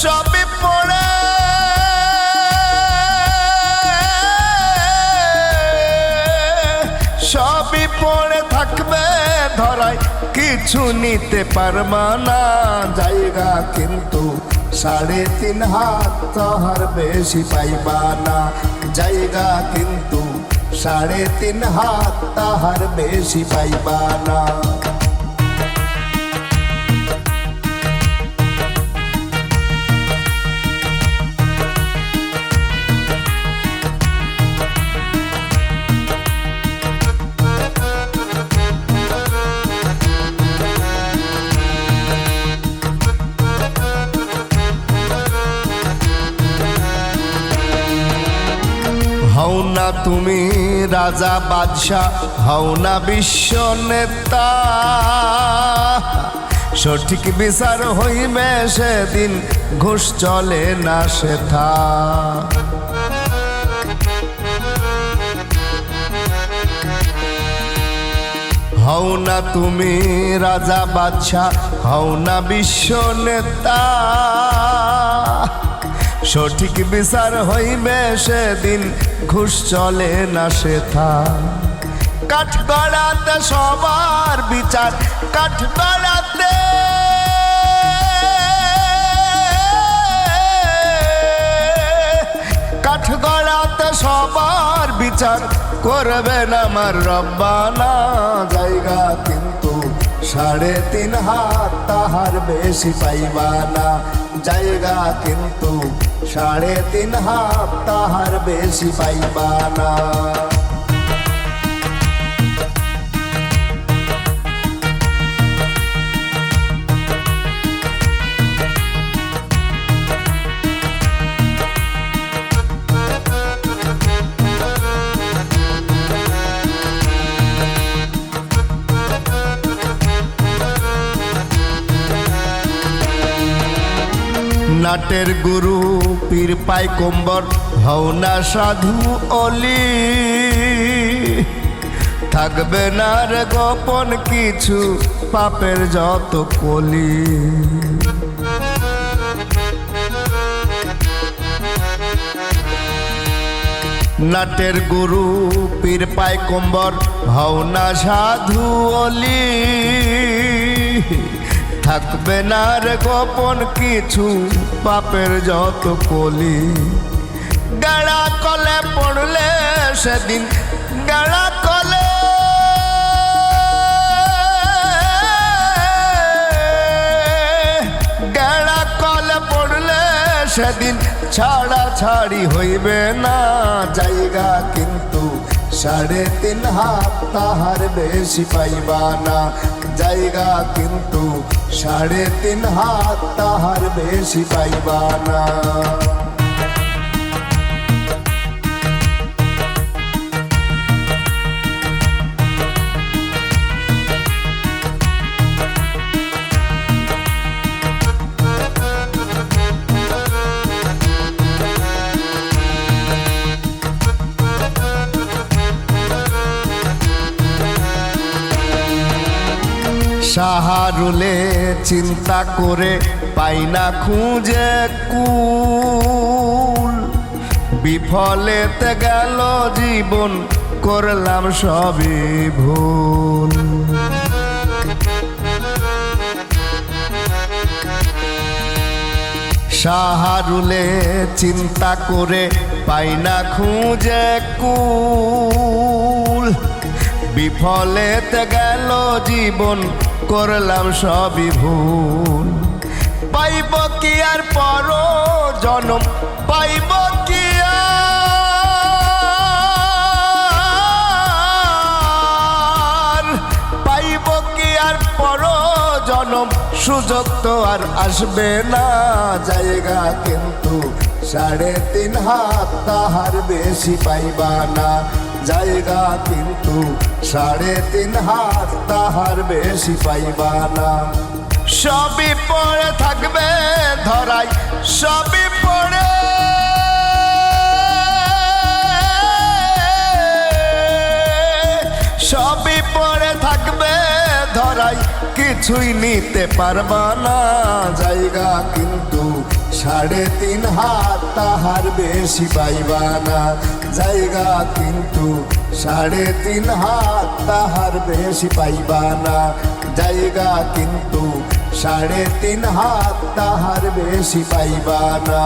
সবই পড়ে। সবই পড়ে থাকবে ধরায় কিছু নিতে পারবা না। জায়গা কিন্তু সাড়ে তিন হাত, তাহার বেশি পাইবা না। জায়গা কিন্তু সাড়ে তিন হাত, তাহার বেশি পাইবা না। হও না তুমি রাজা বাদশাহ, হও না বিশ্ব নেতা। সঠিক বিচার হইবে সেদিন, ঘুষ চলে না সেথা। হও না তুমি রাজা বাদশাহ, হও না বিশ্ব নেতা। সঠিক বিচার হইবে সেদিন, ঘুষ চলে না সেথা কাঠ গড়াতে সবার বিচার কাঠ গড়াতে কাঠ সবার বিচার করবেন আমার রব্বানা জায়গা, কিন্তু সাড়ে তিন হাত তাহার বেশি পাইবা না জায়গা কিন্তু সাড়ে তিন হাত তাহার বেশি পাইবা না নাটের গুরু, পীর পাই কম্বর হও না সাধু, অলি। থাকবে না রে গোপন কিছু, পাপের যত কলি। নাটের গুরু, পীর পাই কম্বর হও না সাধু, অলি। থাকবে না রে গোপন কিছু, পাপের যত কলি। গাড়া কলে পড়লে সেদিন গাড়া কলে। গাড়া কলে পড়লে সেদিন ছাড়া ছাড়ি হইবে না জায়গা কিন্তু। সাড়ে তিন হাত তাহার বেশি পাইবা না। জায়গা কিন্তু সাড়ে তিন হাত তাহার বেশি পাইবা না। সাহারুলে চিন্তা করে পাই না খুঁজে কুল। বিফলেতে গেল জীবন, করলাম সবই ভুল। সাহারুলে চিন্তা করে পাই না খুঁজে কুল। বিফলেতে গেল জীবন করলাম সবই ভুল। পাইব কি আর পর জনম পাইব কি আর? পাইব কি আর পর জনম সুযোগ তো আর আসবে না, জায়গা কিন্তু সাড়ে তিন হাত তাহার বেশি পাইবা না। জায়গা কিন্তু সাড়ে তিন হাত তাহার বেশি পাইবা না। সবই পড়ে থাকবে ধরাই, সবই পড়ে। সবই পড়ে থাকবে ধরাই কিছুই নিতে পারবা না। জায়গা কিন্তু সাড়ে তিন হাত, তাহার বেশি পাইবা না। জায়গা কিন্তু সাড়ে তিন হাত, তাহার বেশি পাইবা না। জায়গা কিন্তু সাড়ে তিন হাত, তাহার বেশি পাইবা না।